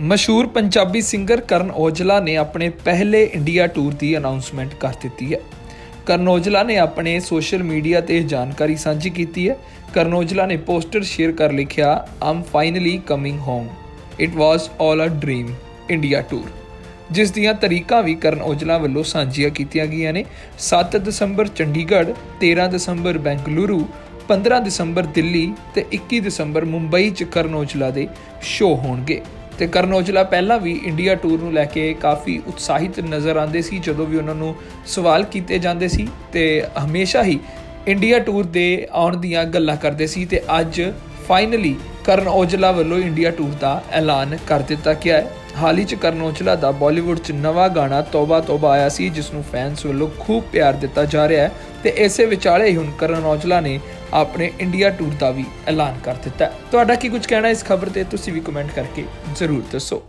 ਮਸ਼ਹੂਰ ਪੰਜਾਬੀ ਸਿੰਗਰ ਕਰਨ ਔਜਲਾ ਨੇ ਆਪਣੇ ਪਹਿਲੇ ਇੰਡੀਆ ਟੂਰ ਦੀ ਅਨਾਉਂਸਮੈਂਟ ਕਰ ਦਿੱਤੀ ਹੈ। ਕਰਨ ਔਜਲਾ ਨੇ ਆਪਣੇ ਸੋਸ਼ਲ ਮੀਡੀਆ ਤੇ ਜਾਣਕਾਰੀ ਸਾਂਝੀ ਕੀਤੀ ਹੈ। ਕਰਨ ਔਜਲਾ ਨੇ ਪੋਸਟਰ ਸ਼ੇਅਰ ਕਰ ਲਿਖਿਆ I'm finally coming home it was all a dream India tour. ਜਿਸ ਦੀਆਂ ਤਰੀਕਾਂ ਵੀ ਕਰਨ ਔਜਲਾ ਵੱਲੋਂ ਸਾਂਝੀਆਂ ਕੀਤੀਆਂ ਗਈਆਂ ਨੇ। 7 ਦਸੰਬਰ ਚੰਡੀਗੜ੍ਹ 13 ਦਸੰਬਰ ਬੈਂਗਲੁਰੂ 15 ਦਸੰਬਰ ਦਿੱਲੀ ਤੇ 21 ਦਸੰਬਰ ਮੁੰਬਈ 'ਚ ਕਰਨ ਔਜਲਾ ਦੇ ਸ਼ੋਅ ਹੋਣਗੇ। ਤੇ ਕਰਨ ਔਜਲਾ ਪਹਿਲਾਂ ਵੀ ਇੰਡੀਆ ਟੂਰ ਨੂੰ ਲੈ ਕੇ ਕਾਫੀ ਉਤਸ਼ਾਹਿਤ ਨਜ਼ਰ ਆਉਂਦੇ ਸੀ, ਜਦੋਂ ਵੀ ਉਹਨਾਂ ਨੂੰ ਸਵਾਲ ਕੀਤੇ ਜਾਂਦੇ ਸੀ ਤੇ ਹਮੇਸ਼ਾ ਹੀ ਇੰਡੀਆ ਟੂਰ ਦੇ ਆਉਣ ਦੀਆਂ ਗੱਲਾਂ ਕਰਦੇ ਸੀ ਤੇ ਅੱਜ ਫਾਈਨਲੀ ਕਰਨ ਔਜਲਾ ਵੱਲੋਂ ਇੰਡੀਆ ਟੂਰ ਦਾ ਐਲਾਨ ਕਰ ਦਿੱਤਾ ਗਿਆ ਹੈ। ਹਾਲ ਹੀ ਚ ਕਰਨ ਔਜਲਾ ਦਾ ਬਾਲੀਵੁੱਡ ਚ ਨਵਾਂ ਗਾਣਾ ਤੋਬਾ ਤੋਬਾ ਆਇਆ ਸੀ, ਜਿਸ ਨੂੰ ਫੈਨਸ ਵੱਲੋਂ ਖੂਬ ਪਿਆਰ ਦਿੱਤਾ ਜਾ ਰਿਹਾ ਹੈ। ਤੇ ਇਸੇ ਵਿਚਾਲੇ ਹੀ ਹੁਣ ਕਰਨ ਔਜਲਾ ਨੇ ਆਪਣੇ ਇੰਡੀਆ ਟੂਰ ਦਾ ਵੀ ਐਲਾਨ ਕਰ ਦਿੱਤਾ। ਤੁਹਾਡਾ ਕੀ ਕੁਝ ਕਹਿਣਾ ਇਸ ਖਬਰ ਤੇ? ਤੁਸੀਂ ਵੀ ਕਮੈਂਟ ਕਰਕੇ ਜ਼ਰੂਰ ਦੱਸੋ।